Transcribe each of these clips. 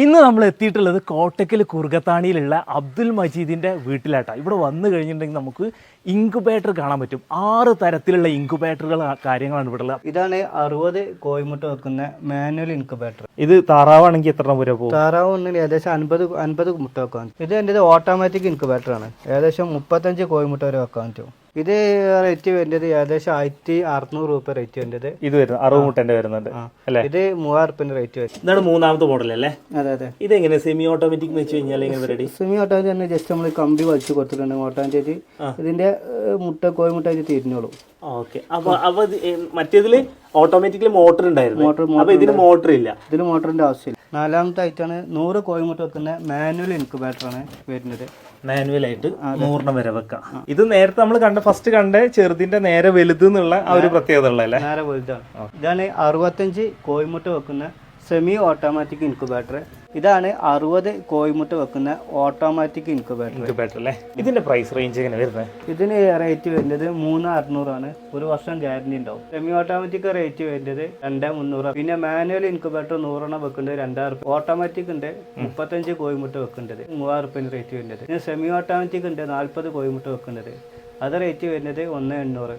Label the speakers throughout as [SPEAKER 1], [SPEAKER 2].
[SPEAKER 1] ഇന്ന് നമ്മൾ എത്തിയിട്ടുള്ളത് കോട്ടക്കൽ കുറുകത്താണിയിലുള്ള അബ്ദുൽ മജീദിന്റെ വീട്ടിലാട്ടാണ് ഇവിടെ വന്നു കഴിഞ്ഞിട്ടുണ്ടെങ്കിൽ നമുക്ക് ഇൻക്യുബേറ്റർ കാണാൻ പറ്റും. ആറ് തരത്തിലുള്ള ഇൻക്യുബേറ്ററുകൾ കാര്യങ്ങളാണ് ഇവിടെ ഉള്ളത്.
[SPEAKER 2] ഇതാണ് അറുപത് കോഴിമുട്ട വെക്കുന്ന മാനുവൽ ഇൻക്യുബേറ്റർ.
[SPEAKER 1] ഇത് താറാവാണെങ്കിൽ എത്ര വരെ പോകും?
[SPEAKER 2] താറാവ് ഒന്നിന് ഏകദേശം അൻപത് അൻപത് മുട്ട വെക്കാൻ ഇത് എന്റെ ഓട്ടോമാറ്റിക് ഇൻക്യുബേറ്റർ ആണ് ഏകദേശം മുപ്പത്തഞ്ച് കോയിമുട്ട വരെ വെക്കാൻ പറ്റും. ഇത് റേറ്റ് വരുന്നത് ഏകദേശം ആയിരത്തി അറുന്നൂറ് രൂപ റേറ്റ് വരുന്നത്.
[SPEAKER 1] ഇത് വരുന്നത് അറുപത് മുട്ടന്റെ വരുന്നുണ്ട് അല്ലേ?
[SPEAKER 2] ഇത് മൂവായിരം റുപ്യന്റെ റേറ്റ് വരും.
[SPEAKER 1] ഇതാണ് മൂന്നാമത്തെ മോഡൽ അല്ലേ?
[SPEAKER 2] അതെ അതെ.
[SPEAKER 1] ഇത് എങ്ങനെ സെമി ഓട്ടോമാറ്റിക് വെച്ച് കഴിഞ്ഞാൽ എങ്ങനെ റെഡി
[SPEAKER 2] സെമി ഓട്ടോമാറ്റിക് തന്നെ ജസ്റ്റ് നമ്മൾ കമ്പി വലിച്ചു കൊടുത്തിട്ടുണ്ട്. ഓട്ടോമാറ്റിക് ഇതിന്റെ മുട്ട കോഴിമുട്ട ഇത് തിരിഞ്ഞോളൂ.
[SPEAKER 1] ഓക്കെ. അപ്പൊ അപ്പൊ മറ്റേതിൽ ഓട്ടോമാറ്റിക്കലി മോട്ടർ ഉണ്ടായിരുന്നു. അപ്പൊ ഇതിന് മോട്ടർ ഇല്ല.
[SPEAKER 2] ഇതിന് മോട്ടറിന്റെ ആവശ്യമില്ല. നാലാമത്തെ ആയിട്ടാണ് നൂറ് കോയമുട്ട് വെക്കുന്ന മാനുവൽ ഇൻക്യുബേറ്റർ ആണ് വരുന്നത്.
[SPEAKER 1] മാനുവൽ ആയിട്ട് നൂറിന് വരെ വെക്കാം. ഇത് നേരത്തെ നമ്മൾ കണ്ട ഫസ്റ്റ് കണ്ട ചെറുതിന്റെ നേരെ വലുത് എന്നുള്ള ആ ഒരു പ്രത്യേകത ഉള്ളതല്ലേ
[SPEAKER 2] നേരെ വലുതാണ്. ഇതാണ് അറുപത്തഞ്ച് കോയമുട്ട് വെക്കുന്ന സെമി ഓട്ടോമാറ്റിക് ഇൻക്യുബേറ്റർ ഇതാണ് അറുപത് കോയിമുട്ട് വെക്കുന്ന ഓട്ടോമാറ്റിക് ഇൻക്യുബേറ്റർ
[SPEAKER 1] ഇൻക്യുബേറ്റർ അല്ലേ? ഇതിന്റെ പ്രൈസ് റേഞ്ച് എങ്ങനെ വരുന്നത്?
[SPEAKER 2] ഇതിന് റേറ്റ് വരുന്നത് മൂന്ന് അറുന്നൂറാണ് ഒരു വർഷം ഗ്യാരണ്ടി ഉണ്ടാവും. സെമി ഓട്ടോമാറ്റിക് റേറ്റ് വരുന്നത് രണ്ട് മുന്നൂറ്. പിന്നെ മാനുവൽ ഇൻക്യുബേറ്റർ നൂറെണ്ണം വെക്കുന്നത് രണ്ടായിരം റുപ്യ. ഓട്ടോമാറ്റിക് ഉണ്ട് മുപ്പത്തഞ്ച് കോയിമുട്ട് വെക്കേണ്ടത് മൂവായിരം റുപ്യന് റേറ്റ് വരുന്നത്. പിന്നെ സെമി ഓട്ടോമാറ്റിക് ഉണ്ട് നാൽപ്പത് കോയിമുട്ട് വെക്കേണ്ടത് അത് റേറ്റ് വരുന്നത് ഒന്ന് എണ്ണൂറ്.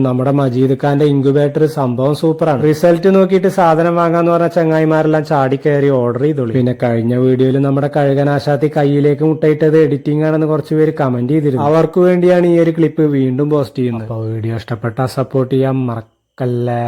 [SPEAKER 3] നമ്മുടെ മജീദ് ഖാന്റെ ഇൻക്യുബേറ്റർ സംഭവം സൂപ്പറാണ്. റിസൾട്ട് നോക്കിയിട്ട് സാധനം വാങ്ങാന്ന് പറഞ്ഞ ചങ്ങായിമാരെല്ലാം ചാടി കയറി ഓർഡർ ചെയ്തോളൂ. പിന്നെ കഴിഞ്ഞ വീഡിയോയിൽ നമ്മുടെ കഴുകനാശാത്തി കയ്യിലേക്ക് മുട്ടയിട്ടത് എഡിറ്റിംഗ് ആണെന്ന് കുറച്ച് പേര് കമന്റ് ചെയ്തിരുന്നു. അവർക്ക് വേണ്ടിയാണ് ഈ ഒരു ക്ലിപ്പ് വീണ്ടും പോസ്റ്റ് ചെയ്യുന്നത്. അപ്പൊ വീഡിയോ ഇഷ്ടപ്പെട്ടാൽ സപ്പോർട്ട് ചെയ്യാൻ മറക്കല്ലേ.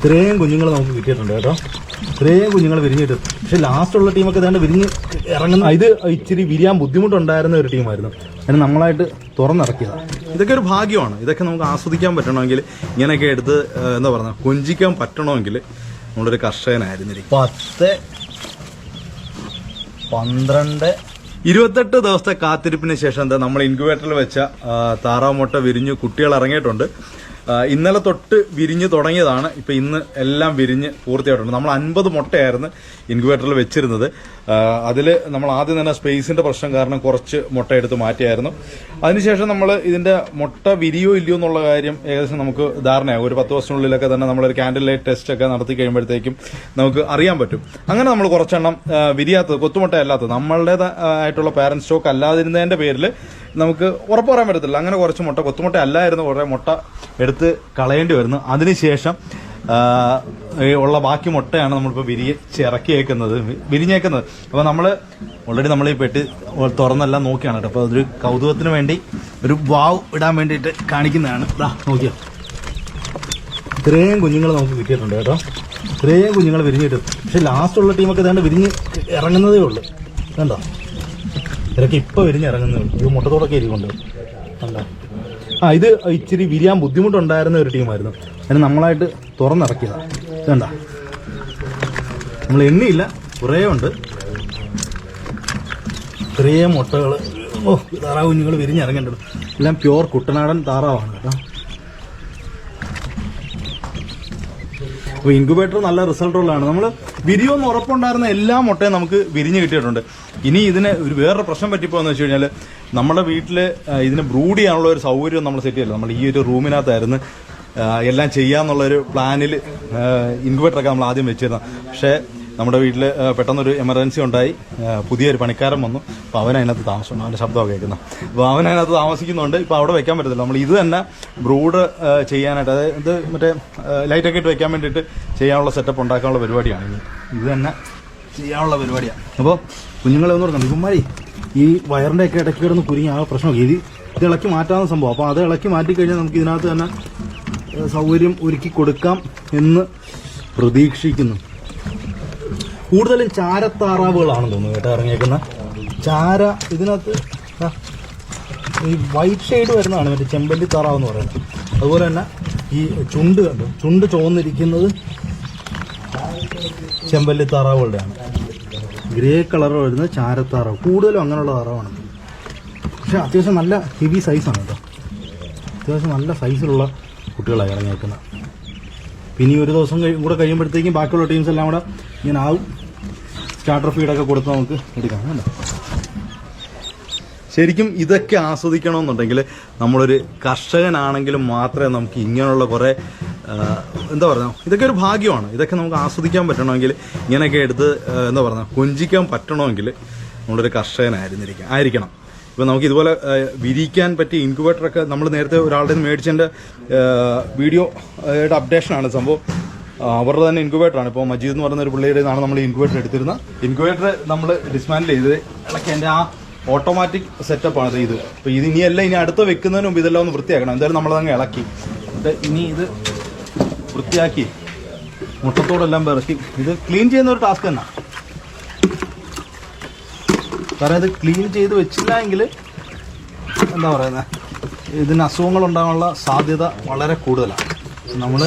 [SPEAKER 4] ഇത്രയും കുഞ്ഞുങ്ങൾ നമുക്ക് കിട്ടിയിട്ടുണ്ട് കേട്ടോ. ഇത്രയും കുഞ്ഞുങ്ങൾ വിരിഞ്ഞിട്ട് പക്ഷെ ലാസ്റ്റ് ഉള്ള ടീമൊക്കെ ഇതാണ്ട് വിരിഞ്ഞ് ഇറങ്ങുന്ന ഇത് ഇച്ചിരി വിരിയാൻ ബുദ്ധിമുട്ടുണ്ടായിരുന്ന ഒരു ടീമായിരുന്നു അതിന് നമ്മളായിട്ട് തുറന്നിറക്കിയതാണ് ഇതൊക്കെ ഒരു ഭാഗ്യമാണ്. ഇതൊക്കെ നമുക്ക് ആസ്വദിക്കാൻ പറ്റണമെങ്കിൽ ഇങ്ങനെയൊക്കെ എടുത്ത് എന്താ പറയുക കൊഞ്ചിക്കാൻ പറ്റണമെങ്കിൽ നമ്മളൊരു കർഷകനായിരുന്നിരിക്കും. പത്ത് പന്ത്രണ്ട് ഇരുപത്തെട്ട് ദിവസത്തെ കാത്തിരിപ്പിന് ശേഷം എന്താ നമ്മൾ ഇൻക്യുബേറ്ററിൽ വെച്ച താറാമുട്ട വിരിഞ്ഞ് കുട്ടികൾ ഇറങ്ങിയിട്ടുണ്ട്. ഇന്നലെ തൊട്ട് വിരിഞ്ഞ് തുടങ്ങിയതാണ്. ഇപ്പം ഇന്ന് എല്ലാം വിരിഞ്ഞ് പൂർത്തിയായിട്ടുണ്ട്. നമ്മൾ അൻപത് മുട്ടയായിരുന്നു ഇൻക്യുബേറ്ററിൽ വെച്ചിരുന്നത്. അതിൽ നമ്മൾ ആദ്യം തന്നെ സ്പേസിന്റെ പ്രശ്നം കാരണം കുറച്ച് മുട്ട എടുത്ത് മാറ്റിയായിരുന്നു. അതിനുശേഷം നമ്മൾ ഇതിന്റെ മുട്ട വിരിയോ ഇല്ലയോ എന്നുള്ള കാര്യം ഏകദേശം നമുക്ക് ധാരണയാകും ഒരു പത്ത് വർഷത്തിനുള്ളിലൊക്കെ തന്നെ നമ്മളൊരു ക്യാൻഡിൽ ലൈറ്റ് ടെസ്റ്റ് ഒക്കെ നടത്തി കഴിയുമ്പോഴത്തേക്കും നമുക്ക് അറിയാൻ പറ്റും. അങ്ങനെ നമ്മൾ കുറച്ചെണ്ണം വിരിയാത്തത് കൊത്തുമുട്ട അല്ലാത്തത് നമ്മളുടേതായിട്ടുള്ള പാരന്റ് സ്റ്റോക്ക് അല്ലാതിരുന്നതിന്റെ പേരിൽ നമുക്ക് ഉറപ്പ് പറയാൻ പറ്റത്തില്ല. അങ്ങനെ കുറച്ച് മുട്ട കൊത്തുമുട്ട അല്ലായിരുന്നു കുറേ മുട്ട എടുത്ത് കളയേണ്ടി വരുന്നു. അതിനുശേഷം ഉള്ള ബാക്കി മുട്ടയാണ് നമ്മളിപ്പോൾ വിരിച്ച് ഇറക്കിയേക്കുന്നത് വിരിഞ്ഞേക്കുന്നത്. അപ്പോൾ നമ്മൾ ഓൾറെഡി നമ്മൾ ഈ പെട്ടി തുറന്നെല്ലാം നോക്കിയാണ് കേട്ടോ. അപ്പോൾ അതൊരു കൗതുകത്തിന് വേണ്ടി ഒരു വാവ് ഇടാൻ വേണ്ടിയിട്ട് കാണിക്കുന്നതാണ്. ഇതാ നോക്കിയോ? ഇത്രയും കുഞ്ഞുങ്ങൾ നമുക്ക് കിട്ടിയിട്ടുണ്ട് കേട്ടോ. ഇത്രയും കുഞ്ഞുങ്ങൾ വിരിഞ്ഞിട്ടുണ്ട് പക്ഷെ ലാസ്റ്റുള്ള ടീമൊക്കെ ഇതാണ്ട് വിരിഞ്ഞ് ഇറങ്ങുന്നതേ ഉള്ളൂ. കണ്ടോ? ഇതൊക്കെ ഇപ്പൊ വിരിഞ്ഞ് ഇറങ്ങുന്നേ ഉള്ളൂ. മുട്ടത്തോടൊക്കെ ഇരിക്കുന്നുണ്ട് ആ ഇത് ഇച്ചിരി വിരിയാൻ ബുദ്ധിമുട്ടുണ്ടായിരുന്ന ഒരു ടീമായിരുന്നു. അതിന് നമ്മളായിട്ട് തുറന്നിറക്കിയതാണ് വേണ്ട നമ്മൾ എണ്ണിയില്ല. കുറേ ഉണ്ട്. ഇത്രയും മുട്ടകൾ ഓ താറാവ് കുഞ്ഞുങ്ങൾ വിരിഞ്ഞിറങ്ങേണ്ടത് എല്ലാം പ്യുവർ കുട്ടനാടൻ താറാവാണ് കേട്ടോ. അപ്പോൾ ഇൻക്യുബേറ്റർ നല്ല റിസൾട്ടുള്ളതാണ് നമ്മൾ വിരിയോന്ന് ഉറപ്പുണ്ടായിരുന്ന എല്ലാ മുട്ടയും നമുക്ക് വിരിഞ്ഞ് കിട്ടിയിട്ടുണ്ട്. ഇനി ഇതിന് ഒരു വേറൊരു പ്രശ്നം പറ്റിപ്പോന്ന് വെച്ച് കഴിഞ്ഞാൽ നമ്മുടെ വീട്ടിൽ ഇതിന് ബ്രൂഡ് ചെയ്യാനുള്ള ഒരു സൗകര്യം നമ്മൾ സെറ്റ് ചെയ്യില്ല നമ്മൾ ഈ ഒരു റൂമിനകത്തായിരുന്നു എല്ലാം ചെയ്യാന്നുള്ളൊരു പ്ലാനിൽ ഇൻക്യുബേറ്ററൊക്കെ നമ്മൾ ആദ്യം വെച്ചിരുന്നത്. പക്ഷേ നമ്മുടെ വീട്ടിൽ പെട്ടെന്നൊരു എമർജൻസി ഉണ്ടായി. പുതിയൊരു പണിക്കാരൻ വന്നു. അപ്പോൾ അവൻ അതിനകത്ത് താമസം അവന്റെ ശബ്ദമൊക്കെ കേൾക്കുന്നത് അപ്പോൾ അവൻ അതിനകത്ത് താമസിക്കുന്നുണ്ട്. ഇപ്പോൾ അവിടെ വെക്കാൻ പറ്റത്തില്ല. നമ്മൾ ഇത് തന്നെ ബ്രൂഡ് ചെയ്യാനായിട്ട് അതായത് ഇത് മറ്റേ ലൈറ്റൊക്കെ ഇട്ട് വെക്കാൻ വേണ്ടിയിട്ട് ചെയ്യാനുള്ള സെറ്റപ്പ് ഉണ്ടാക്കാനുള്ള പരിപാടിയാണ് ഇത്. ഇത് തന്നെ ചെയ്യാനുള്ള പരിപാടിയാണ് അപ്പോൾ കുഞ്ഞുങ്ങളെ ഒന്ന് പറഞ്ഞു ഇവന്മാരി ഈ വയറിന്റെ ഒക്കെ ഇടയ്ക്ക് കിടന്ന് കുരുങ്ങി ആ പ്രശ്നമൊക്കെ ഇത് ഇത് ഇളക്കി മാറ്റാവുന്ന സംഭവം. അപ്പോൾ അത് ഇളക്കി മാറ്റി കഴിഞ്ഞാൽ നമുക്ക് ഇതിനകത്ത് തന്നെ സൗകര്യം ഒരുക്കി കൊടുക്കാം എന്ന് പ്രതീക്ഷിക്കുന്നു. കൂടുതലും ചാരത്താറാവുകളാണെന്ന് തോന്നുന്നു കേട്ടോ ഇറങ്ങിയേക്കുന്ന. ചാര ഇതിനകത്ത് ഈ വൈറ്റ് ഷെയ്ഡ് വരുന്നതാണ് മറ്റേ ചെമ്പല്ലി താറാവ് എന്ന് പറയുന്നത്. അതുപോലെ തന്നെ ഈ ചുണ്ട് കണ്ടു? ചുണ്ട് ചുവന്നിരിക്കുന്നത് ചെമ്പല്ലി താറാവുകളുടെയാണ്. ഗ്രേ കളർ വരുന്നത് ചാരത്താറാവ്. കൂടുതലും അങ്ങനെയുള്ള താറാവാണ്. പക്ഷെ അത്യാവശ്യം നല്ല ഹെവി സൈസാണ് കേട്ടോ. അത്യാവശ്യം നല്ല സൈസിലുള്ള കുട്ടികളാണ് ഇറങ്ങിയേക്കുന്നത്. പിന്നെ ഒരു ദിവസം കൂടെ കഴിയുമ്പോഴത്തേക്കും ബാക്കിയുള്ള ടീംസ് എല്ലാം കൂടെ ഇങ്ങനെ ആവും. സ്റ്റാർട്ടർ ഫീഡൊക്കെ കൊടുത്ത് നമുക്ക് എടുക്കാം അല്ല ശരിക്കും ഇതൊക്കെ ആസ്വദിക്കണമെന്നുണ്ടെങ്കിൽ നമ്മളൊരു കർഷകനാണെങ്കിലും മാത്രമേ നമുക്ക് ഇങ്ങനെയുള്ള കുറേ എന്താ പറയുക ഇതൊക്കെ ഒരു ഭാഗ്യമാണ്. ഇതൊക്കെ നമുക്ക് ആസ്വദിക്കാൻ പറ്റണമെങ്കിൽ ഇങ്ങനെയൊക്കെ എടുത്ത് എന്താ പറയുക കൊഞ്ചിക്കാൻ പറ്റണമെങ്കിൽ നമ്മളൊരു കർഷകനായിരുന്നിരിക്കും ആയിരിക്കണം. ഇപ്പം നമുക്ക് ഇതുപോലെ വിരിക്കാൻ പറ്റിയ ഇൻക്യുബേറ്ററൊക്കെ നമ്മൾ നേരത്തെ ഒരാളുടെ മേടിച്ചതിന്റെ വീഡിയോയുടെ അപ്ഡേഷനാണ് സംഭവം അവരുടെ തന്നെ ഇൻക്യുബേറ്ററാണ് ഇപ്പോൾ മജീദ് എന്ന് പറയുന്ന ഒരു പിള്ളേരുടെ നമ്മൾ ഇൻക്യുബേറ്റർ എടുത്തിരുന്നത്. ഇൻക്യുബേറ്റർ നമ്മൾ ഡിസ്മാൻഡിൽ ചെയ്ത് ഇളക്കി എന്റെ ആ ഓട്ടോമാറ്റിക് സെറ്റപ്പാണ് ഇത്. അപ്പോൾ ഇത് ഇനിയല്ല ഇനി അടുത്ത് വെക്കുന്നതിന് മുമ്പ് ഇതെല്ലാം ഒന്ന് വൃത്തിയാക്കണം. എന്തായാലും നമ്മളതങ്ങ് ഇളക്കി. ഇനി ഇത് വൃത്തിയാക്കി മുട്ടത്തോടെല്ലാം പിറക്കി. ഇത് ക്ലീൻ ചെയ്യുന്ന ഒരു ടാസ്ക് തന്നെ. കാരണം ഇത് ക്ലീൻ ചെയ്ത് വെച്ചില്ല എങ്കിൽ എന്താ പറയുന്നത് ഇതിന് അസുഖങ്ങൾ ഉണ്ടാകാനുള്ള സാധ്യത വളരെ കൂടുതലാണ്. നമ്മൾ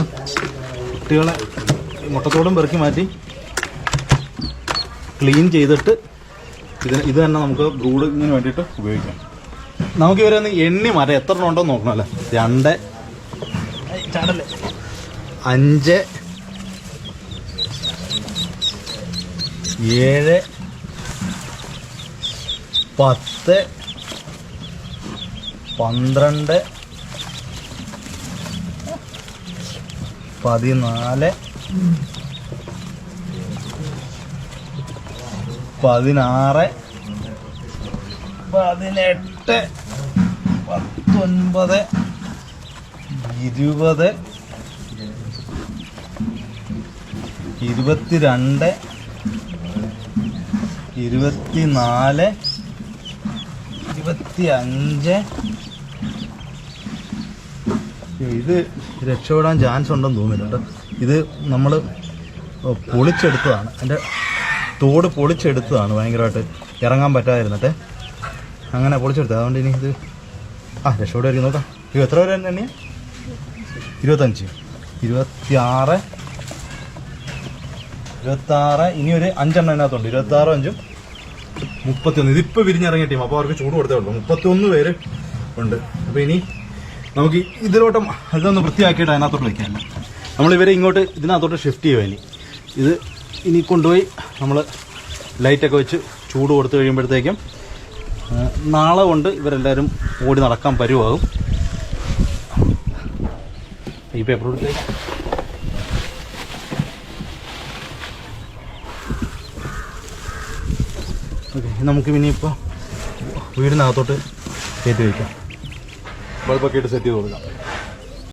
[SPEAKER 4] കുട്ടികളെ മുട്ടത്തോടും പെറുക്കി മാറ്റി ക്ലീൻ ചെയ്തിട്ട് ഇത് ഇത് തന്നെ നമുക്ക് ബ്രൂഡിങ്ങിന് വേണ്ടിയിട്ട് ഉപയോഗിക്കാം. നമുക്ക് ഇവരെ ഒന്ന് എണ്ണി മാറ്റാം. എത്ര എണ്ണം ഉണ്ടോ നോക്കണം അല്ലേ? രണ്ട് അഞ്ച് ഏഴ് പത്ത് പന്ത്രണ്ട് പതിനാല്. പതിനാറ്. പതിനെട്ട്. പത്തൊൻപത്. ഇരുപത്. ഇരുപത്തിരണ്ട്. ഇരുപത്തിനാല്. ഇരുപത്തി അഞ്ച് ഇത് രക്ഷപ്പെടാൻ ചാൻസ് ഉണ്ടെന്ന് തോന്നുന്നില്ല ഇത് നമ്മൾ പൊളിച്ചെടുത്തതാണ്. എന്റെ തോട് പൊളിച്ചെടുത്തതാണ് ഭയങ്കരമായിട്ട്. ഇറങ്ങാൻ പറ്റാതിരുന്നിട്ട്. അങ്ങനെ പൊളിച്ചെടുത്തത്. അതുകൊണ്ട് ഇനി ഇത് ആ രക്ഷപ്പെടുമായിരിക്കും നോക്കാം ഇത് എത്ര വരെ എണ്ണിയ? ഇരുപത്തഞ്ച്. ഇരുപത്തിയാറ്. ഇരുപത്താറ് ഇനി ഒരു അഞ്ചെണ്ണം അതിനകത്തുണ്ട്. ഇരുപത്താറ് അഞ്ചും മുപ്പത്തിയൊന്ന്. ഇതിപ്പോൾ വിരിഞ്ഞിറങ്ങിയ ടീം അപ്പോൾ അവർക്ക് ചൂട് കൊടുത്തേ ഉള്ളൂ. മുപ്പത്തിയൊന്ന് പേര് ഉണ്ട്. അപ്പോൾ ഇനി നമുക്ക് ഇതിലോട്ടും ഇതൊന്ന് വൃത്തിയാക്കിയിട്ട് അതിനകത്തോട്ട് വയ്ക്കാമല്ലോ നമ്മൾ ഇവരെ ഇങ്ങോട്ട് ഇതിനകത്തോട്ട് ഷിഫ്റ്റ് ചെയ്യുക ഇനി. ഇത് ഇനി കൊണ്ടുപോയി നമ്മൾ ലൈറ്റൊക്കെ വെച്ച് ചൂട് കൊടുത്തു കഴിയുമ്പോഴത്തേക്കും നാളെ കൊണ്ട് ഇവരെല്ലാവരും ഓടി നടക്കാൻ പരുവാകും ഈ പേപ്പർ കൊടുത്ത് ഓക്കെ നമുക്ക് ഇനിയിപ്പോൾ വീടിനകത്തോട്ട് കയറ്റി വയ്ക്കാം ബൾബൊക്കെ ഇട്ട് സെറ്റ് ചെയ്ത് കൊടുക്കാം.